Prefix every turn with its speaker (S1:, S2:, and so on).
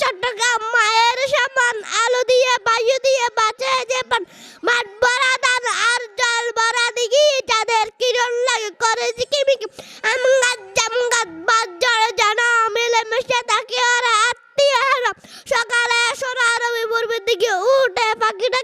S1: চট্টগ্রাম মায়ের সমান, আলু দিয়ে, বায়ু দিয়ে বাঁচে যেমন মাঠ ভরা ধান আর জল ভরা দিঘি, যাদের কিরণ লাগে করে ঝিকিমিকি আম গাছ, জাম গাছ বাদ জড়ে জানা মিলেমিশে তাকিয়ে ওরা আত্মীয় সকালে সোনার রবি পূর্বের দিকে উঠে পাখিটা